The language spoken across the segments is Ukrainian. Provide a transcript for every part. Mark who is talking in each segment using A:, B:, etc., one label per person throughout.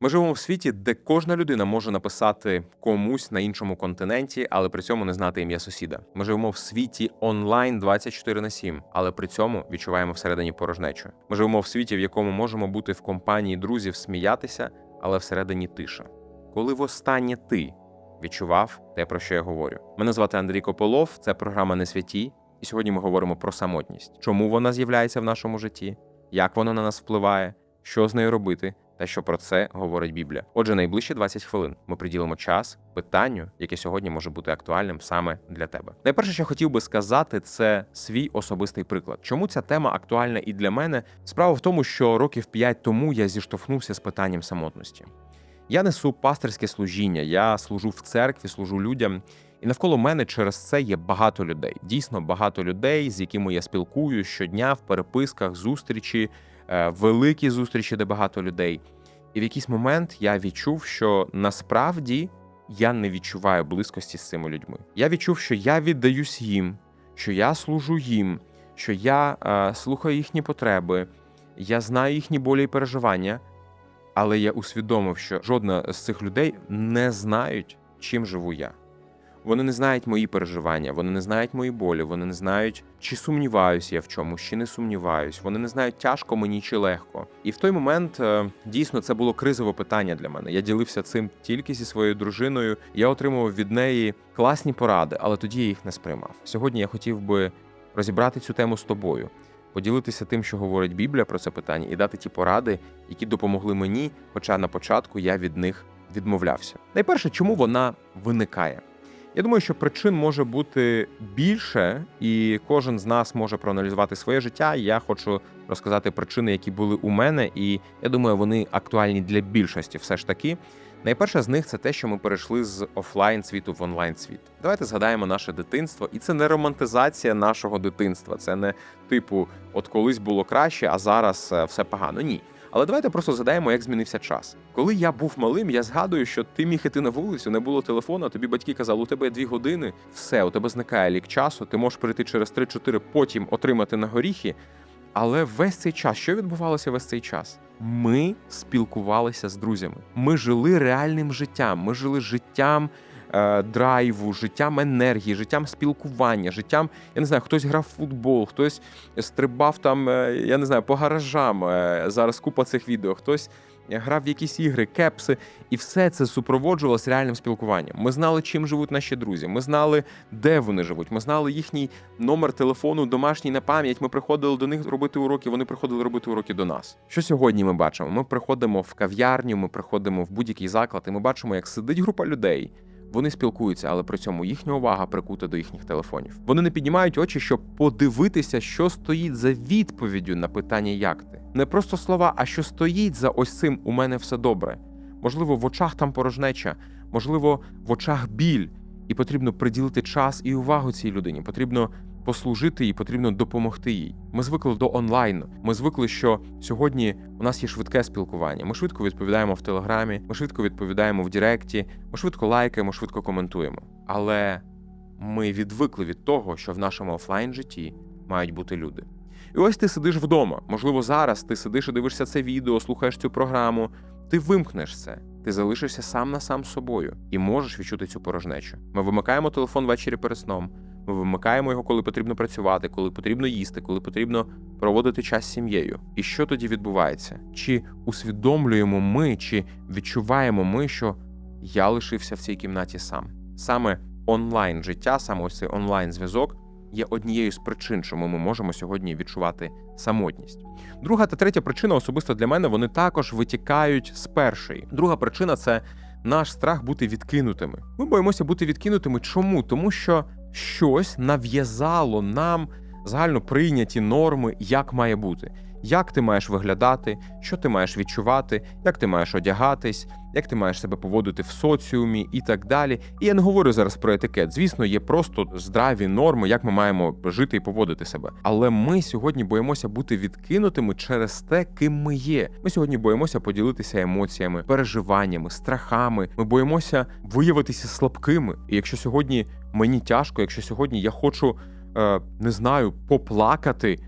A: Ми живемо в світі, де кожна людина може написати комусь на іншому континенті, але при цьому не знати ім'я сусіда. Ми живемо в світі онлайн 24 на 7, але при цьому відчуваємо всередині порожнечу. Ми живемо в світі, в якому можемо бути в компанії друзів, сміятися, але всередині тиша. Коли востаннє ти відчував те, про що я говорю? Мене звати Андрій Кополов, це програма Не святі, і сьогодні ми говоримо про самотність. Чому вона з'являється в нашому житті? Як вона на нас впливає? Що з нею робити? Та що про це говорить Біблія. Отже, найближчі 20 хвилин ми приділимо час питанню, яке сьогодні може бути актуальним саме для тебе. Найперше, що хотів би сказати, це свій особистий приклад. Чому ця тема актуальна і для мене? Справа в тому, що років 5 тому я зіштовхнувся з питанням самотності. Я несу пастирське служіння, я служу в церкві, служу людям. І навколо мене через це є багато людей. Дійсно, багато людей, з якими я спілкуюсь щодня в переписках, зустрічі, великі зустрічі, де багато людей. І в якийсь момент я відчув, що насправді я не відчуваю близькості з цими людьми. Я відчув, що я віддаюсь їм, що я служу їм, що я е, слухаю їхні потреби, я знаю їхні болі і переживання, але я усвідомив, що жодна з цих людей не знають, чим живу я. Вони не знають мої переживання, вони не знають мої болі, вони не знають, чи сумніваюся я в чомусь, чи не сумніваюсь. Вони не знають, тяжко мені чи легко. І в той момент е, дійсно це було кризове питання для мене. Я ділився цим тільки зі своєю дружиною. Я отримував від неї класні поради, але тоді я їх не сприймав. Сьогодні я хотів би розібрати цю тему з тобою, поділитися тим, що говорить Біблія про це питання, і дати ті поради, які допомогли мені, хоча на початку я від них відмовлявся. Найперше, чому вона виникає? Я думаю, що причин може бути більше, і кожен з нас може проаналізувати своє життя. Я хочу розказати причини, які були у мене, і я думаю, вони актуальні для більшості. Все ж таки, найперше з них це те, що ми перейшли з офлайн світу в онлайн світ. Давайте згадаємо наше дитинство, і це не романтизація нашого дитинства. Це не типу, от колись було краще, а зараз е, все погано. Ні. Але давайте просто згадаємо, як змінився час. Коли я був малим, я згадую, що ти міг іти на вулицю, не було телефону, тобі батьки казали, у тебе дві години, все, у тебе зникає лік часу, ти можеш прийти через 3-4, потім отримати на горіхи. Але весь цей час, що відбувалося весь цей час? Ми спілкувалися з друзями. Ми жили реальним життям. Ми жили життям драйву, життям енергії, життям спілкування, життям, я не знаю, хтось грав в футбол, хтось стрибав там, е, я не знаю, по гаражам. Е, зараз купа цих відео, хтось грав в якісь ігри, кепси, і все це супроводжувалося реальним спілкуванням. Ми знали, чим живуть наші друзі. Ми знали, де вони живуть. Ми знали їхній номер телефону, домашній на пам'ять. Ми приходили до них робити уроки. Вони приходили робити уроки до нас. Що сьогодні ми бачимо? Ми приходимо в кав'ярню, ми приходимо в будь-який заклад, і ми бачимо, як сидить група людей. Вони спілкуються, але при цьому їхня увага прикута до їхніх телефонів. Вони не піднімають очі, щоб подивитися, що стоїть за відповіддю на питання, як ти. Не просто слова, а що стоїть за ось цим у мене все добре. Можливо, в очах там порожнеча, можливо, в очах біль, і потрібно приділити час і увагу цій людині. Потрібно послужити їй, потрібно допомогти їй. Ми звикли до онлайну. Ми звикли, що сьогодні у нас є швидке спілкування. Ми швидко відповідаємо в телеграмі, ми швидко відповідаємо в Директі, ми швидко лайкаємо, швидко коментуємо. Але ми відвикли від того, що в нашому офлайн житті мають бути люди. І ось ти сидиш вдома. Можливо, зараз ти сидиш і дивишся це відео, слухаєш цю програму. Ти вимкнеш це, ти залишишся сам на сам з собою і можеш відчути цю порожнечу. Ми вимикаємо телефон ввечері перед сном. Ми вимикаємо його, коли потрібно працювати, коли потрібно їсти, коли потрібно проводити час з сім'єю. І що тоді відбувається? Чи усвідомлюємо ми, чи відчуваємо ми, що я лишився в цій кімнаті сам? Саме онлайн життя, саме ось цей онлайн зв'язок є однією з причин, чому ми можемо сьогодні відчувати самотність. Друга та третя причина, особисто для мене, вони також витікають з першої. Друга причина це наш страх бути відкинутими. Ми боїмося бути відкинутими. Чому? Тому що щось нав'язало нам загально прийняті норми, як має бути. Як ти маєш виглядати, що ти маєш відчувати, як ти маєш одягатись, як ти маєш себе поводити в соціумі і так далі. І я не говорю зараз про етикет. Звісно, є просто здраві норми, як ми маємо жити і поводити себе. Але ми сьогодні боїмося бути відкинутими через те, ким ми є. Ми сьогодні боїмося поділитися емоціями, переживаннями, страхами. Ми боїмося виявитися слабкими. І якщо сьогодні мені тяжко, якщо сьогодні я хочу е, не знаю, поплакати.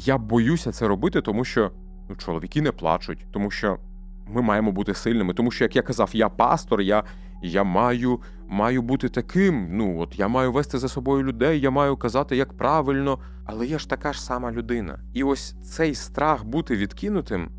A: Я боюся це робити, тому що ну, чоловіки не плачуть, тому що ми маємо бути сильними. Тому що, як я казав, я пастор, я, я маю, маю бути таким. Ну от я маю вести за собою людей, я маю казати, як правильно. Але я ж така ж сама людина. І ось цей страх бути відкинутим,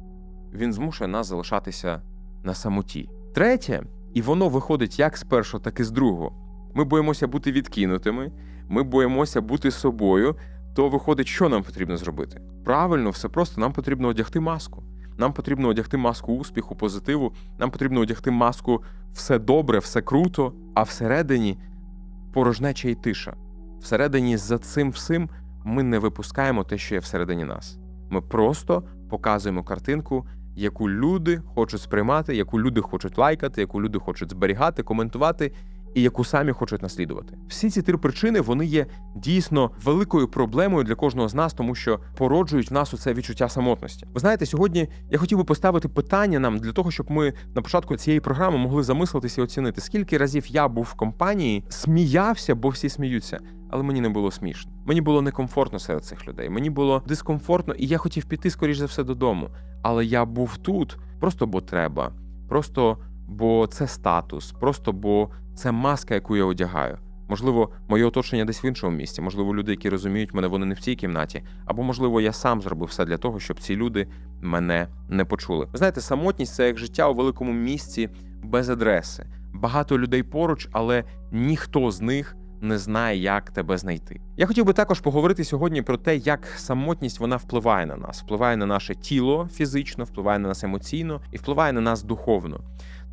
A: він змушує нас залишатися на самоті. Третє, і воно виходить як з першого, так і з другого. Ми боїмося бути відкинутими, ми боїмося бути собою. То виходить, що нам потрібно зробити? Правильно, все просто нам потрібно одягти маску. Нам потрібно одягти маску успіху, позитиву. Нам потрібно одягти маску все добре, все круто, а всередині порожнеча і тиша. Всередині за цим всім ми не випускаємо те, що є всередині нас. Ми просто показуємо картинку, яку люди хочуть сприймати, яку люди хочуть лайкати, яку люди хочуть зберігати, коментувати. І яку самі хочуть наслідувати. Всі ці три причини вони є дійсно великою проблемою для кожного з нас, тому що породжують в нас оце відчуття самотності. Ви знаєте, сьогодні я хотів би поставити питання нам для того, щоб ми на початку цієї програми могли замислитися і оцінити, скільки разів я був в компанії, сміявся, бо всі сміються, але мені не було смішно. Мені було некомфортно серед цих людей. Мені було дискомфортно, і я хотів піти скоріш за все додому. Але я був тут просто бо треба, просто бо це статус, просто бо це маска, яку я одягаю. Можливо, моє оточення десь в іншому місці, можливо, люди, які розуміють мене, вони не в цій кімнаті, або можливо, я сам зробив все для того, щоб ці люди мене не почули. Ви знаєте, самотність це як життя у великому місці без адреси. Багато людей поруч, але ніхто з них не знає, як тебе знайти. Я хотів би також поговорити сьогодні про те, як самотність вона впливає на нас, впливає на наше тіло фізично, впливає на нас емоційно і впливає на нас духовно.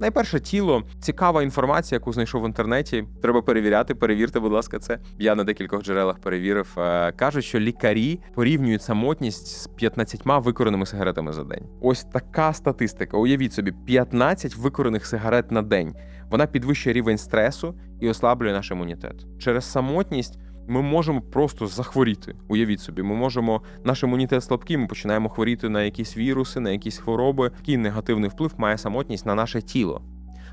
A: Найперше тіло цікава інформація, яку знайшов в інтернеті. Треба перевіряти. Перевірте, будь ласка, це я на декількох джерелах перевірив. Е, Кажуть, що лікарі порівнюють самотність з 15 викореними сигаретами за день. Ось така статистика. Уявіть собі, 15 викорених сигарет на день. Вона підвищує рівень стресу і ослаблює наш імунітет. Через самотність ми можемо просто захворіти. Уявіть собі, ми можемо наш імунітет слабкий, ми починаємо хворіти на якісь віруси, на якісь хвороби. Який негативний вплив має самотність на наше тіло.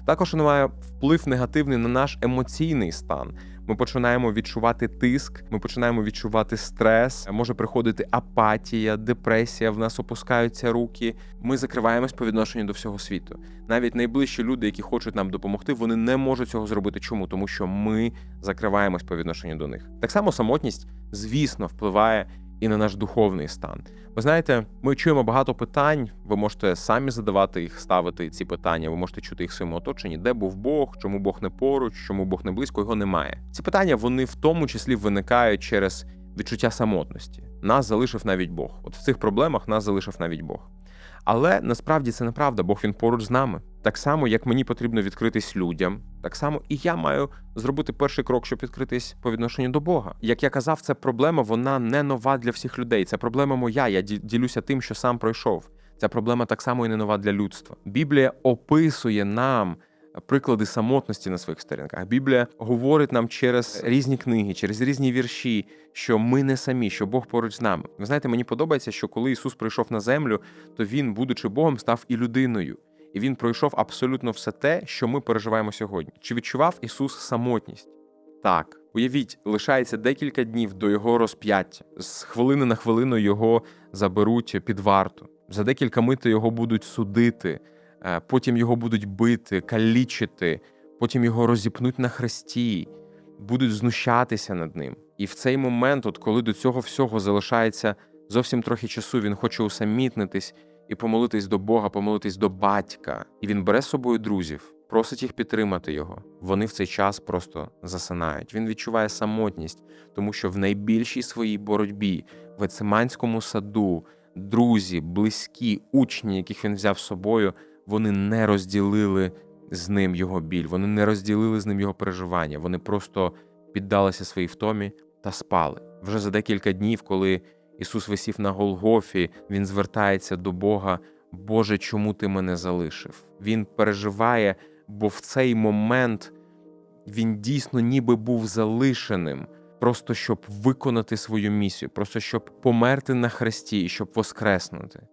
A: Також вона має вплив негативний на наш емоційний стан. Ми починаємо відчувати тиск, ми починаємо відчувати стрес, може приходити апатія, депресія, в нас опускаються руки. Ми закриваємось по відношенню до всього світу. Навіть найближчі люди, які хочуть нам допомогти, вони не можуть цього зробити. Чому? Тому що ми закриваємось по відношенню до них. Так само самотність, звісно, впливає і на наш духовний стан. Ви знаєте, ми чуємо багато питань. Ви можете самі задавати їх, ставити ці питання. Ви можете чути їх в своєму оточенні, де був Бог, чому Бог не поруч, чому Бог не близько, його немає. Ці питання вони в тому числі виникають через відчуття самотності. Нас залишив навіть Бог. От в цих проблемах нас залишив навіть Бог. Але насправді це неправда, Бог він поруч з нами. Так само, як мені потрібно відкритись людям, так само і я маю зробити перший крок, щоб відкритись по відношенню до Бога. Як я казав, це проблема, вона не нова для всіх людей. Це проблема моя. Я ді- ділюся тим, що сам пройшов. Ця проблема так само і не нова для людства. Біблія описує нам. Приклади самотності на своїх сторінках. Біблія говорить нам через різні книги, через різні вірші, що ми не самі, що Бог поруч з нами. Ви знаєте, мені подобається, що коли Ісус прийшов на землю, то Він, будучи Богом, став і людиною. І він пройшов абсолютно все те, що ми переживаємо сьогодні. Чи відчував Ісус самотність? Так, уявіть, лишається декілька днів до його розп'яття. З хвилини на хвилину його заберуть під варту. За декілька мити його будуть судити, потім його будуть бити, калічити, потім його розіпнуть на хресті, будуть знущатися над ним. І в цей момент, от коли до цього всього залишається зовсім трохи часу, він хоче усамітнитись і помолитись до Бога, помолитись до батька. І він бере з собою друзів, просить їх підтримати його. Вони в цей час просто засинають. Він відчуває самотність, тому що в найбільшій своїй боротьбі в Ециманському саду друзі, близькі, учні, яких він взяв з собою, вони не розділили з ним його біль, вони не розділили з ним його переживання. Вони просто піддалися своїй втомі та спали. Вже за декілька днів, коли Ісус висів на Голгофі, Він звертається до Бога. Боже, чому ти мене залишив? Він переживає, бо в цей момент він дійсно ніби був залишеним, просто щоб виконати свою місію, просто щоб померти на хресті і щоб воскреснути.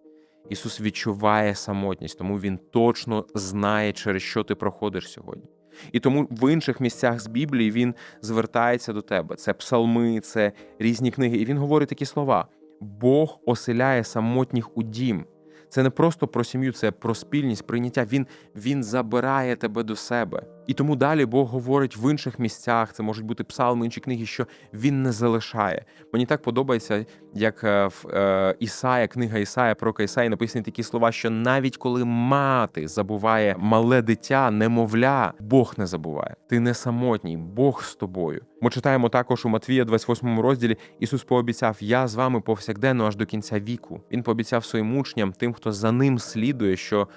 A: Ісус відчуває самотність, тому Він точно знає, через що ти проходиш сьогодні. І тому в інших місцях з Біблії він звертається до тебе. Це псалми, це різні книги. І він говорить такі слова: Бог оселяє самотніх у дім. Це не просто про сім'ю, це про спільність, прийняття. Він, він забирає тебе до себе. І тому далі Бог говорить в інших місцях, це можуть бути псалми, інші книги, що він не залишає. Мені так подобається, як е, в е, Ісая, книга Ісая, пророка Ісаї написані такі слова, що навіть коли мати забуває мале дитя, немовля, Бог не забуває. Ти не самотній, Бог з тобою. Ми читаємо також у Матвія, 28 розділі. Ісус пообіцяв: Я з вами повсякденно аж до кінця віку. Він пообіцяв своїм учням, тим, хто за ним слідує, що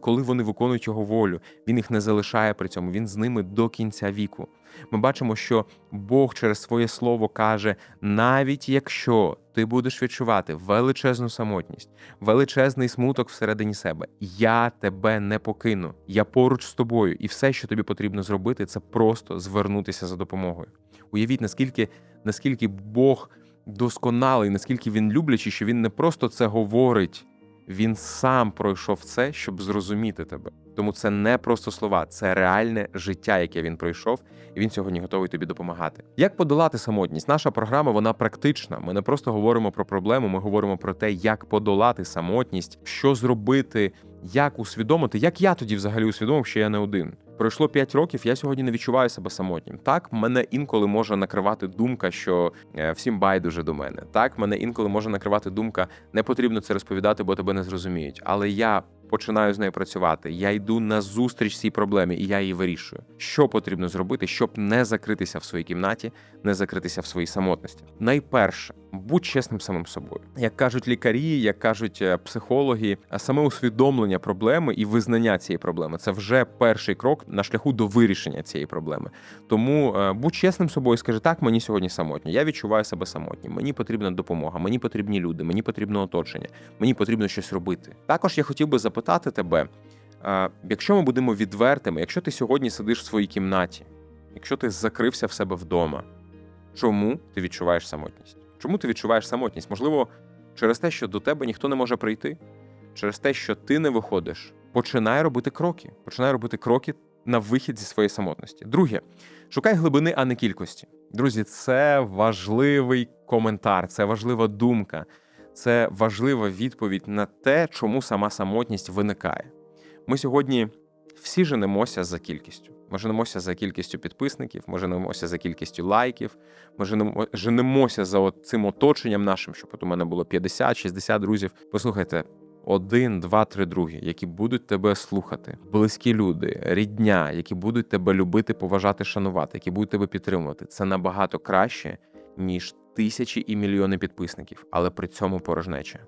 A: коли- вони виконують його волю, він їх не залишає при цьому. Він з ними до кінця віку. Ми бачимо, що Бог через своє слово каже: навіть якщо ти будеш відчувати величезну самотність, величезний смуток всередині себе, я тебе не покину. Я поруч з тобою, і все, що тобі потрібно зробити, це просто звернутися за допомогою. Уявіть, наскільки, наскільки Бог досконалий, наскільки він люблячий, що він не просто це говорить. Він сам пройшов це, щоб зрозуміти тебе. Тому це не просто слова, це реальне життя, яке він пройшов, і він сьогодні готовий тобі допомагати. Як подолати самотність? Наша програма вона практична. Ми не просто говоримо про проблему, ми говоримо про те, як подолати самотність, що зробити, як усвідомити, як я тоді взагалі усвідомив, що я не один. Пройшло 5 років, я сьогодні не відчуваю себе самотнім. Так, мене інколи може накривати думка, що е, всім байдуже до мене. Так, мене інколи може накривати думка, не потрібно це розповідати, бо тебе не зрозуміють. Але я починаю з нею працювати. Я йду на зустріч цій проблемі, і я її вирішую. Що потрібно зробити, щоб не закритися в своїй кімнаті, не закритися в своїй самотності. Найперше, будь чесним самим собою. Як кажуть лікарі, як кажуть е, психологи, а саме усвідомлення проблеми і визнання цієї проблеми це вже перший крок на шляху до вирішення цієї проблеми. Тому е, будь чесним собою, скажи так, мені сьогодні самотньо. Я відчуваю себе самотнім. Мені потрібна допомога, мені потрібні люди, мені потрібно оточення, мені потрібно щось робити. Також я хотів би запитати тебе: е, якщо ми будемо відвертими, якщо ти сьогодні сидиш в своїй кімнаті, якщо ти закрився в себе вдома, чому ти відчуваєш самотність? Чому ти відчуваєш самотність? Можливо, через те, що до тебе ніхто не може прийти, через те, що ти не виходиш. Починай робити кроки. Починай робити кроки на вихід зі своєї самотності. Друге, шукай глибини, а не кількості. Друзі, це важливий коментар, це важлива думка, це важлива відповідь на те, чому сама самотність виникає. Ми сьогодні всі женемося за кількістю. Ми женемося за кількістю підписників, ми женемося за кількістю лайків, ми женемо- женемося за цим оточенням нашим, щоб от у мене було 50-60 друзів. Послухайте, один, два, три другі, які будуть тебе слухати, близькі люди, рідня, які будуть тебе любити, поважати, шанувати, які будуть тебе підтримувати. Це набагато краще, ніж тисячі і мільйони підписників, але при цьому порожнеча.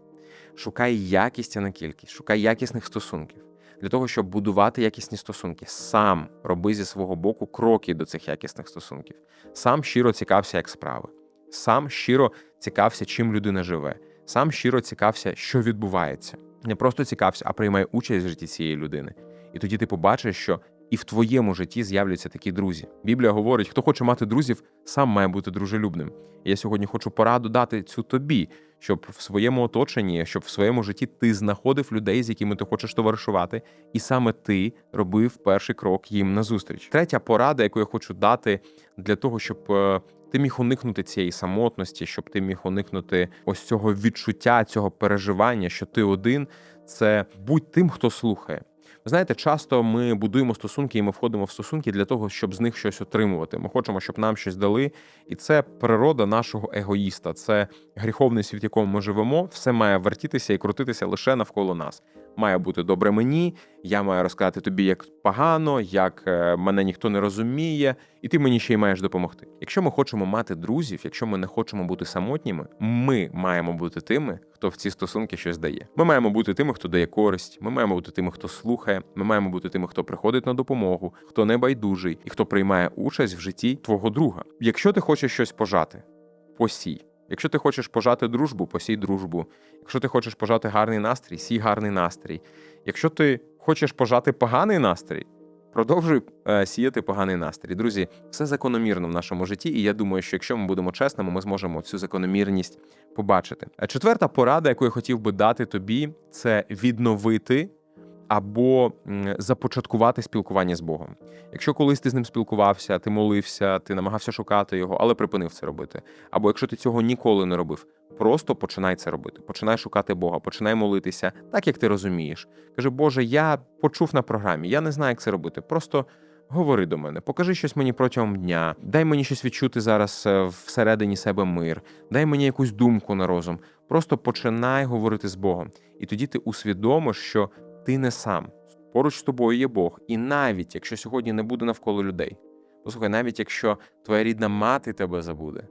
A: Шукай якість, а не кількість, шукай якісних стосунків. Для того, щоб будувати якісні стосунки, сам роби зі свого боку кроки до цих якісних стосунків. Сам щиро цікався, як справи. Сам щиро цікався, чим людина живе. Сам щиро цікався, що відбувається. Не просто цікався, а приймай участь в житті цієї людини. І тоді ти побачиш, що і в твоєму житті з'являться такі друзі. Біблія говорить: хто хоче мати друзів, сам має бути дружелюбним. Я сьогодні хочу пораду дати цю тобі, щоб в своєму оточенні, щоб в своєму житті ти знаходив людей, з якими ти хочеш товаришувати, і саме ти робив перший крок їм назустріч. Третя порада, яку я хочу дати для того, щоб е, ти міг уникнути цієї самотності, щоб ти міг уникнути ось цього відчуття, цього переживання, що ти один, це будь тим, хто слухає. Ви знаєте, часто ми будуємо стосунки, і ми входимо в стосунки для того, щоб з них щось отримувати. Ми хочемо, щоб нам щось дали, і це природа нашого егоїста. Це гріховний світ, в якому ми живемо. Все має вертітися і крутитися лише навколо нас. Має бути добре мені. Я маю розказати тобі, як погано, як е, мене ніхто не розуміє, і ти мені ще й маєш допомогти. Якщо ми хочемо мати друзів, якщо ми не хочемо бути самотніми, ми маємо бути тими, хто в ці стосунки щось дає. Ми маємо бути тими, хто дає користь. Ми маємо бути тими, хто слухає. Ми маємо бути тими, хто приходить на допомогу, хто не байдужий і хто приймає участь в житті твого друга. Якщо ти хочеш щось пожати, посій. Якщо ти хочеш пожати дружбу, посій дружбу. Якщо ти хочеш пожати гарний настрій, сій гарний настрій. Якщо ти хочеш пожати поганий настрій, продовжуй е, сіяти поганий настрій. Друзі, все закономірно в нашому житті, і я думаю, що якщо ми будемо чесними, ми зможемо цю закономірність побачити. Е, Четверта порада, яку я хотів би дати тобі, це відновити або започаткувати спілкування з Богом. Якщо колись ти з ним спілкувався, ти молився, ти намагався шукати його, але припинив це робити. Або якщо ти цього ніколи не робив, просто починай це робити. Починай шукати Бога, починай молитися, так як ти розумієш. Каже, Боже, я почув на програмі, я не знаю, як це робити. Просто говори до мене, покажи щось мені протягом дня, дай мені щось відчути зараз е, всередині себе мир, дай мені якусь думку на розум. Просто починай говорити з Богом. І тоді ти усвідомиш, що ти не сам. Поруч з тобою є Бог. І навіть якщо сьогодні не буде навколо людей, послухай, навіть якщо твоя рідна мати тебе забуде,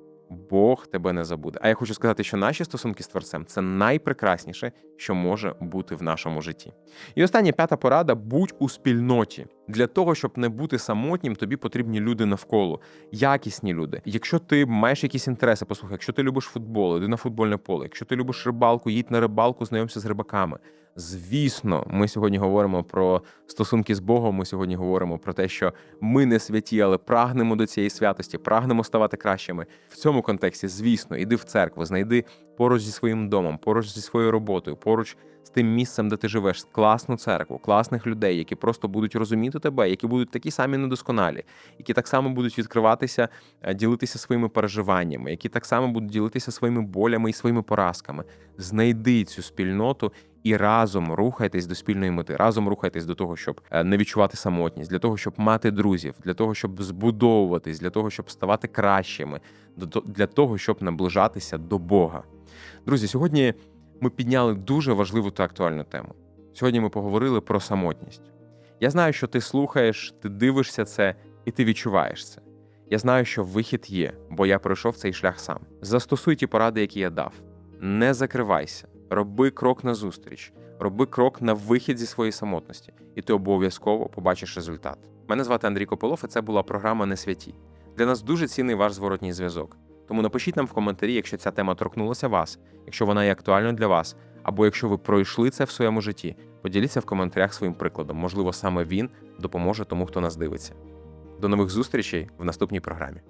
A: Бог тебе не забуде. А я хочу сказати, що наші стосунки з Творцем це найпрекрасніше, що може бути в нашому житті. І остання п'ята порада: будь у спільноті. Для того, щоб не бути самотнім, тобі потрібні люди навколо, якісні люди. Якщо ти маєш якісь інтереси, послухай, якщо ти любиш футбол, іди на футбольне поле. Якщо ти любиш рибалку, їдь на рибалку, знайомся з рибаками. Звісно, ми сьогодні говоримо про стосунки з Богом. Ми сьогодні говоримо про те, що ми не святі, але прагнемо до цієї святості, прагнемо ставати кращими. В цьому контексті, звісно, іди в церкву, знайди поруч зі своїм домом, поруч зі своєю роботою, поруч з тим місцем, де ти живеш, класну церкву, класних людей, які просто будуть розуміти тебе, які будуть такі самі недосконалі, які так само будуть відкриватися, е, ділитися своїми переживаннями, які так само будуть ділитися своїми болями і своїми поразками. Знайди цю спільноту і разом рухайтесь до спільної мети, разом рухайтесь до того, щоб е, не відчувати самотність, для того, щоб мати друзів, для того, щоб збудовуватись, для того, щоб ставати кращими, для того, щоб наближатися до Бога. Друзі, сьогодні ми підняли дуже важливу та актуальну тему. Сьогодні ми поговорили про самотність. Я знаю, що ти слухаєш, ти дивишся це і ти відчуваєш це. Я знаю, що вихід є, бо я пройшов цей шлях сам. Застосуй ті поради, які я дав. Не закривайся, роби крок назустріч, роби крок на вихід зі своєї самотності, і ти обов'язково побачиш результат. Мене звати Андрій Копилов, і це була програма Не святі. Для нас дуже цінний ваш зворотній зв'язок. Тому напишіть нам в коментарі, якщо ця тема торкнулася вас, якщо вона є актуальною для вас, або якщо ви пройшли це в своєму житті. Поділіться в коментарях своїм прикладом. Можливо, саме він допоможе тому, хто нас дивиться. До нових зустрічей в наступній програмі.